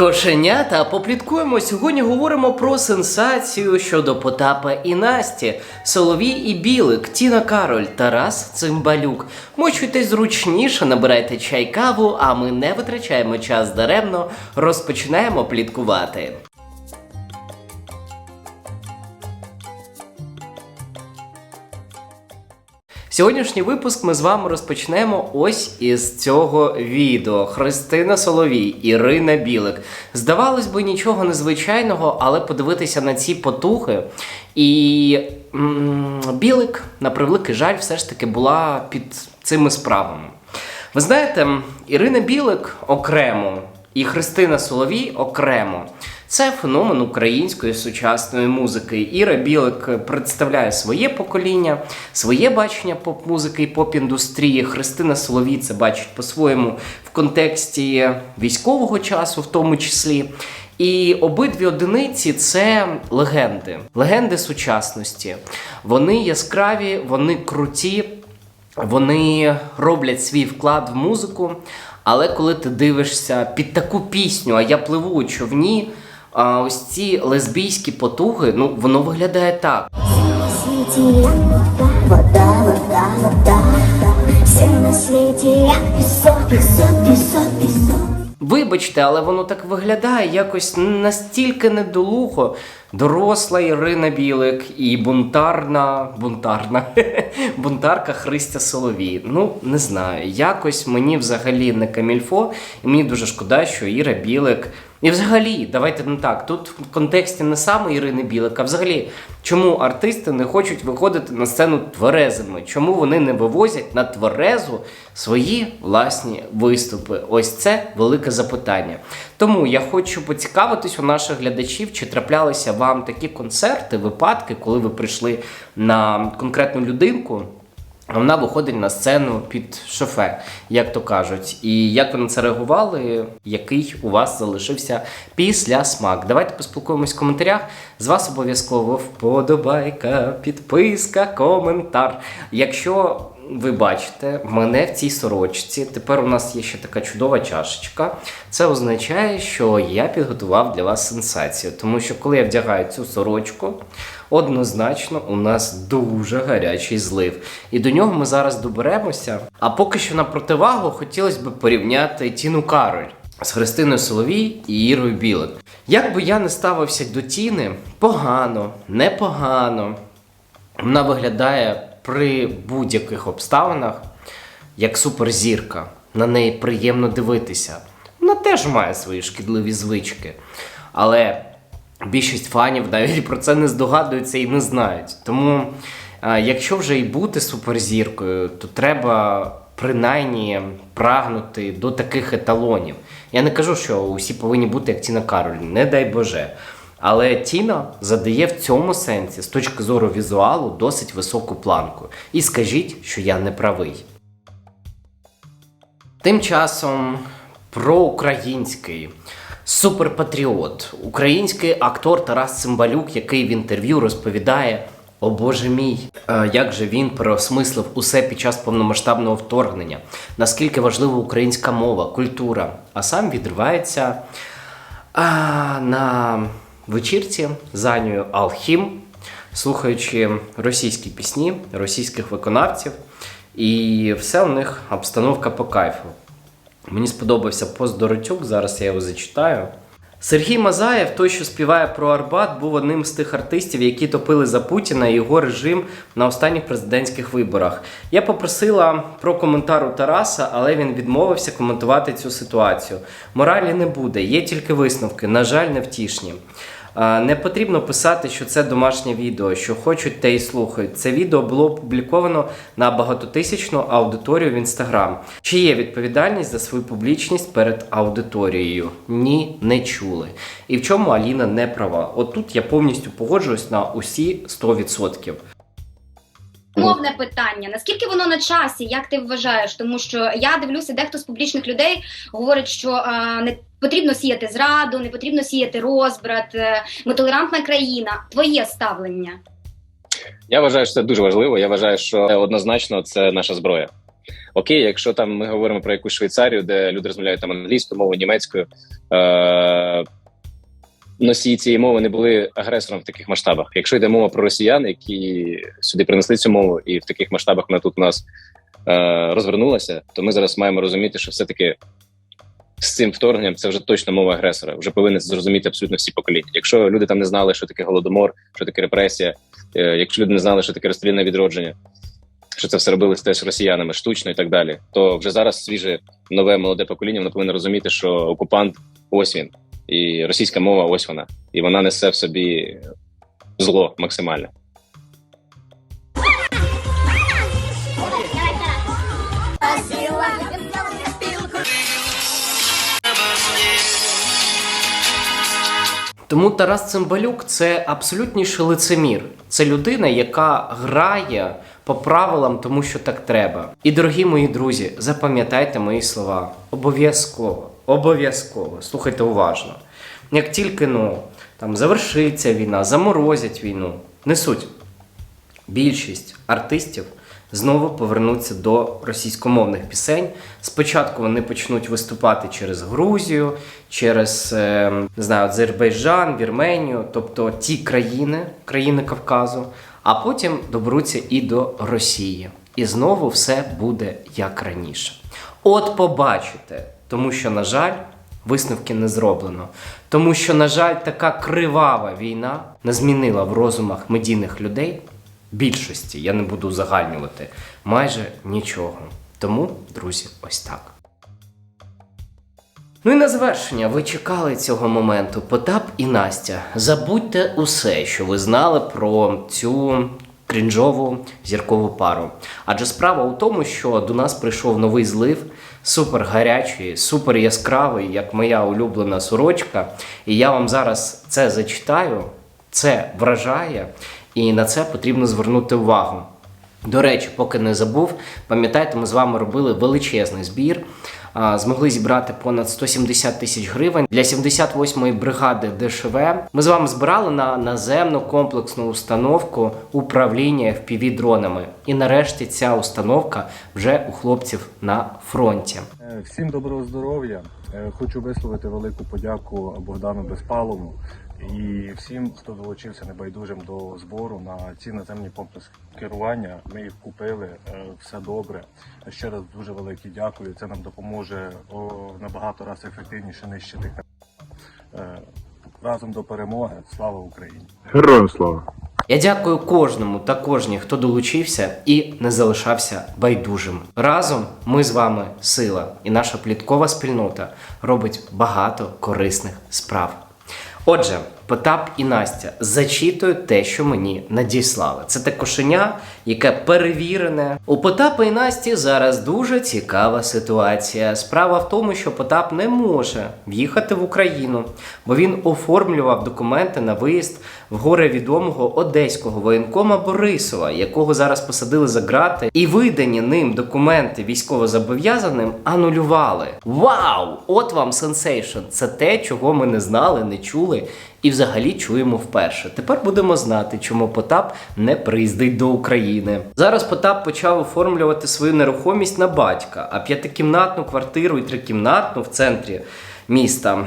Кошенята, попліткуємо. Сьогодні говоримо про сенсацію щодо Потапа і Насті, Соловій і Білик, Тіна Кароль, Тарас Цимбалюк. Мочуйтесь зручніше, набирайте чай каву, а ми не витрачаємо час даремно, розпочинаємо пліткувати. Сьогоднішній випуск ми з вами розпочнемо ось із цього відео. Христина Соловій, Ірина Білик. Здавалось би, нічого незвичайного, але подивитися на ці потухи. І Білик, на превеликий жаль, все ж таки була під цими справами. Ви знаєте, Ірина Білик окремо і Христина Соловій окремо. Це феномен української сучасної музики. Іра Білик представляє своє покоління, своє бачення поп-музики і поп-індустрії. Христина Соловій це бачить по-своєму в контексті військового часу, в тому числі. І обидві одиниці це легенди, легенди сучасності. Вони яскраві, вони круті. Вони роблять свій вклад в музику, але коли ти дивишся під таку пісню, а я пливу у човні, а ось ці лесбійські потуги, ну воно виглядає так. вода, вода, вода, все свете як. Вибачте, але воно так виглядає якось настільки недолухо. Доросла Ірина Білик і бунтарна, бунтарна, бунтарка Христя Соловій. Ну, не знаю, якось мені взагалі не камільфо, і мені дуже шкода, що Іра Білик. І взагалі, давайте не так. Тут в контексті не саме Ірини Білик, а взагалі, чому артисти не хочуть виходити на сцену тверезими? Чому вони не вивозять на тверезу свої власні виступи? Ось це велике запитання. Тому я хочу поцікавитись у наших глядачів, чи траплялися вам такі концерти, випадки, коли ви прийшли на конкретну людинку. А вона виходить на сцену під шофе, як то кажуть. І як ви на це реагували, який у вас залишився після смак? Давайте поспілкуємось в коментарях. З вас обов'язково вподобайка, підписка, коментар. Якщо ви бачите мене в цій сорочці, тепер у нас є ще така чудова чашечка. Це означає, що я підготував для вас сенсацію. Тому що коли я вдягаю цю сорочку, однозначно у нас дуже гарячий злив. І до нього ми зараз доберемося. А поки що на противагу хотілося б порівняти Тіну Кароль. З Христиною Соловій і Ірою Білик. Як би я не ставився до Тіни, погано, непогано. Вона виглядає при будь-яких обставинах як суперзірка. На неї приємно дивитися. Вона теж має свої шкідливі звички. Але більшість фанів навіть про це не здогадуються і не знають. Тому, е, якщо вже і бути суперзіркою, то треба принаймні прагнути до таких еталонів. Я не кажу, що усі повинні бути як Тіна Кароль, не дай Боже. Але Тіна задає в цьому сенсі з точки зору візуалу досить високу планку. І скажіть, що я не правий. Тим часом проукраїнський суперпатріот, український актор Тарас Цимбалюк, який в інтерв'ю розповідає. О Боже мій, е, як же він переосмислив усе під час повномасштабного вторгнення, наскільки важлива українська мова, культура, а сам відривається а, на вечірці з Анею Алхім, слухаючи російські пісні, російських виконавців, і все у них обстановка по кайфу. Мені сподобався пост Доротюк, зараз я його зачитаю. Сергій Мазаєв, той, що співає про Арбат, був одним з тих артистів, які топили за Путіна і його режим на останніх президентських виборах. Я попросила про коментар у Тараса, але він відмовився коментувати цю ситуацію. Моралі не буде, є тільки висновки, на жаль, невтішні. Не потрібно писати, що це домашнє відео, що хочуть, те й слухають. Це відео було опубліковано на багатотисячну аудиторію в інстаграм. Чи є відповідальність за свою публічність перед аудиторією? Ні, не чули. І в чому Аліна не права? Отут я повністю погоджуюсь на усі 100%. Мовне питання, наскільки воно на часі, як ти вважаєш? Тому що я дивлюся, дехто з публічних людей говорить, що а, не потрібно сіяти зраду, не потрібно сіяти розбрат. е, Ми толерантна країна. Твоє ставлення. Я вважаю, що це дуже важливо. Я вважаю, що однозначно це наша зброя. Окей, якщо там ми говоримо про якусь Швейцарію, де люди розмовляють там англійською мовою, німецькою, е- носії цієї мови не були агресором в таких масштабах. Якщо йде мова про росіян, які сюди принесли цю мову, і в таких масштабах вона тут у нас е- розвернулася, то ми зараз маємо розуміти, що все-таки з цим вторгненням це вже точно мова агресора. Вже повинні зрозуміти абсолютно всі покоління. Якщо люди там не знали, що таке голодомор, що таке репресія, е, якщо люди не знали, що таке розстрільне відродження, що це все робили теж росіянами штучно і так далі, то вже зараз свіже нове молоде покоління воно повинно розуміти, що окупант ось він, і російська мова ось вона, і вона несе в собі зло максимальне. Тому Тарас Цимбалюк це абсолютніший лицемір. Це людина, яка грає по правилам, тому що так треба. І дорогі мої друзі, запам'ятайте мої слова. Обов'язково, обов'язково. Слухайте уважно. Як тільки ну, там завершиться війна, заморозять війну, несуть більшість артистів знову повернуться до російськомовних пісень. Спочатку вони почнуть виступати через Грузію, через е, не знаю, Азербайджан, Вірменію, тобто ті країни, країни Кавказу, а потім доберуться і до Росії. І знову все буде як раніше. От побачите, тому що, на жаль, висновки не зроблено. Тому що, на жаль, така кривава війна не змінила в розумах медійних людей більшості, я не буду узагальнювати, майже нічого. Тому, друзі, ось так. Ну і на завершення, ви чекали цього моменту. Потап і Настя. Забудьте усе, що ви знали про цю крінжову зіркову пару. Адже справа у тому, що до нас прийшов новий злив, супер гарячий, супер яскравий, як моя улюблена сорочка. І я вам зараз це зачитаю. Це вражає, і на це потрібно звернути увагу. До речі, поки не забув, пам'ятаєте, ми з вами робили величезний збір. Змогли зібрати понад 170 тисяч гривень для 78-ї бригади ДШВ. Ми з вами збирали на наземну комплексну установку управління fpv дронами. І нарешті ця установка вже у хлопців на фронті. Всім доброго здоров'я. Е, Хочу висловити велику подяку Богдану Безпалову і всім, хто долучився небайдужим до збору на ці наземні комплекси керування. Ми їх купили, е, все добре. Ще раз дуже велике дякую. Це нам допоможе набагато раз ефективніше нищити. Е, Разом до перемоги. Слава Україні! Героям слава! Я дякую кожному та кожній, хто долучився і не залишався байдужим. Разом ми з вами сила, і наша пліткова спільнота робить багато корисних справ. Отже, Потап і Настя зачитують те, що мені надіслали. Це те кошеня, яке перевірене. У Потапа і Насті зараз дуже цікава ситуація. Справа в тому, що Потап не може в'їхати в Україну, бо він оформлював документи на виїзд в горе відомого одеського воєнкома Борисова, якого зараз посадили за ґрати, і видані ним документи військовозобов'язаним анулювали. Вау! От вам сенсейшн! Це те, чого ми не знали, не чули і взагалі чуємо вперше. Тепер будемо знати, чому Потап не приїздить до України. Зараз Потап почав оформлювати свою нерухомість на батька, а п'ятикімнатну квартиру і трикімнатну в центрі міста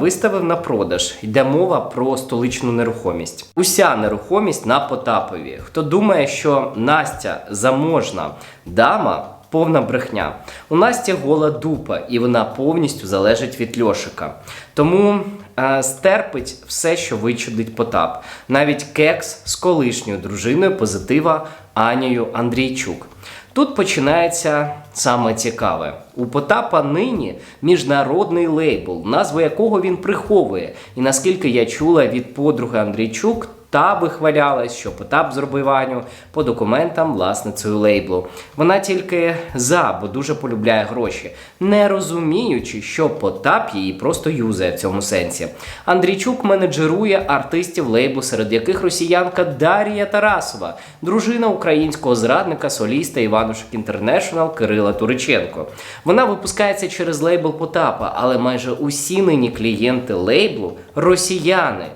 виставив на продаж. Йде мова про столичну нерухомість. Уся нерухомість на Потапові. Хто думає, що Настя заможна дама. Повна брехня. У Насті гола дупа, і вона повністю залежить від Льошика. Тому стерпить все, що вичудить Потап. Навіть кекс з колишньою дружиною позитива Анією Андрійчук. Тут починається саме цікаве. У Потапа нині міжнародний лейбл, назву якого він приховує. І наскільки я чула від подруги Андрійчук, та вихвалялась, що Потап зробив Аню по документам власницею лейблу. Вона тільки за, бо дуже полюбляє гроші, не розуміючи, що Потап її просто юзає в цьому сенсі. Андрійчук менеджерує артистів лейблу, серед яких росіянка Дарія Тарасова, дружина українського зрадника, соліста Іванушек Інтернешнл Кирила Туриченко. Вона випускається через лейбл Потапа, але майже усі нині клієнти лейблу росіяни.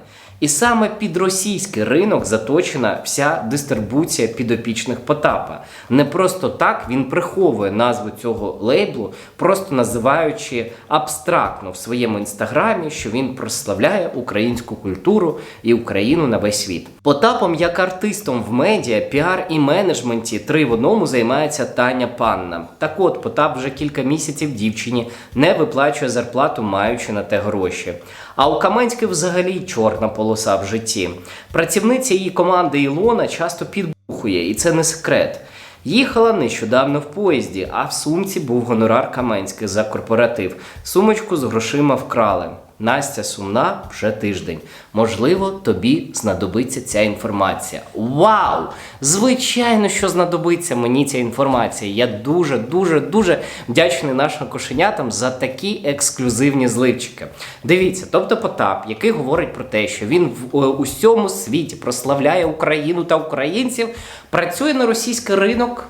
І саме під російський ринок заточена вся дистрибуція підопічних Потапа. Не просто так він приховує назву цього лейблу, просто називаючи абстрактно в своєму інстаграмі, що він прославляє українську культуру і Україну на весь світ. Потапом як артистом в медіа, піар і менеджменті три в одному займається Таня Панна. Так от Потап вже кілька місяців дівчині не виплачує зарплату, маючи на те гроші. А у Каменськи взагалі чорна полоса в житті. Працівниця її команди Ілона часто підбухує, і це не секрет. Їхала нещодавно в поїзді, а в сумці був гонорар Каменських за корпоратив. Сумочку з грошима вкрали. Настя сумна вже тиждень. Можливо, тобі знадобиться ця інформація. Вау! Звичайно, що знадобиться мені ця інформація. Я дуже, дуже, дуже вдячний нашим кошенятам за такі ексклюзивні зливчики. Дивіться, тобто Потап, який говорить про те, що він в е, усьому світі прославляє Україну та українців, працює на російський ринок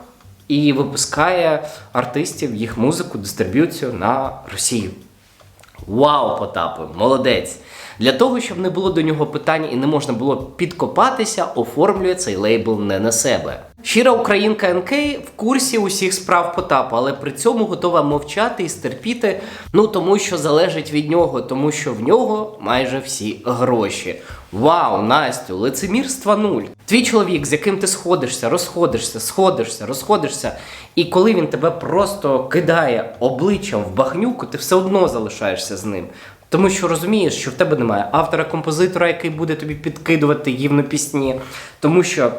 і випускає артистів їх музику, дистриб'юцію на Росію. Вау, Потапи, молодець! Для того, щоб не було до нього питань і не можна було підкопатися, оформлює цей лейбл не на себе. Щира українка НК в курсі усіх справ Потапа, але при цьому готова мовчати і стерпіти, ну тому що залежить від нього, тому що в нього майже всі гроші. Вау, Настю, лицемірства нуль. Твій чоловік, з яким ти сходишся, розходишся, сходишся, розходишся, і коли він тебе просто кидає обличчям в багнюку, ти все одно залишаєшся з ним. Тому що розумієш, що в тебе немає автора-композитора, який буде тобі підкидувати гівно пісні, тому що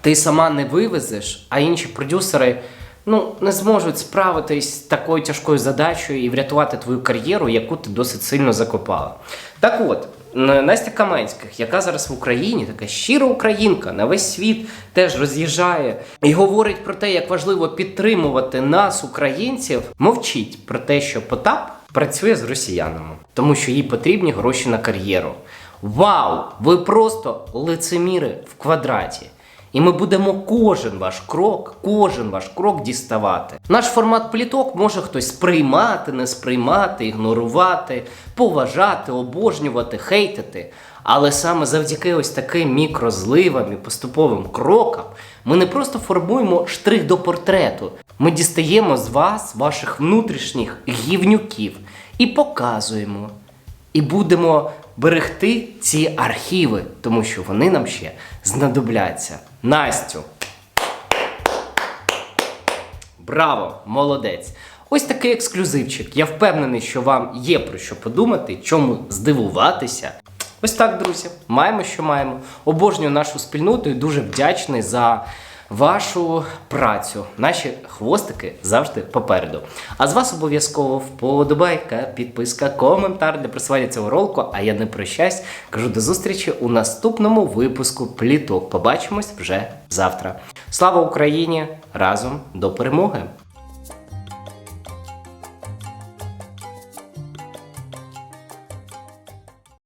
ти сама не вивезеш, а інші продюсери ну, не зможуть справитись з такою тяжкою задачею і врятувати твою кар'єру, яку ти досить сильно закопала. Так от. Настя Каменських, яка зараз в Україні, така щира українка, на весь світ теж роз'їжджає і говорить про те, як важливо підтримувати нас, українців, мовчить про те, що Потап працює з росіянами, тому що їй потрібні гроші на кар'єру. Вау! Ви просто лицеміри в квадраті. І ми будемо кожен ваш крок, кожен ваш крок діставати. Наш формат пліток може хтось сприймати, не сприймати, ігнорувати, поважати, обожнювати, хейтити. Але саме завдяки ось таким мікрозливам і поступовим крокам ми не просто формуємо штрих до портрету, ми дістаємо з вас, ваших внутрішніх гівнюків, і показуємо, і будемо берегти ці архіви, тому що вони нам ще знадобляться. Настю. Браво, молодець! Ось такий ексклюзивчик. Я впевнений, що вам є про що подумати, чому здивуватися. Ось так, друзі, маємо, що маємо. Обожнюю нашу спільноту і дуже вдячний за вашу працю. Наші хвостики завжди попереду. А з вас обов'язково вподобайка, підписка, коментар для просування цього ролику. А я не прощаюсь. Кажу до зустрічі у наступному випуску пліток. Побачимось вже завтра. Слава Україні! Разом до перемоги!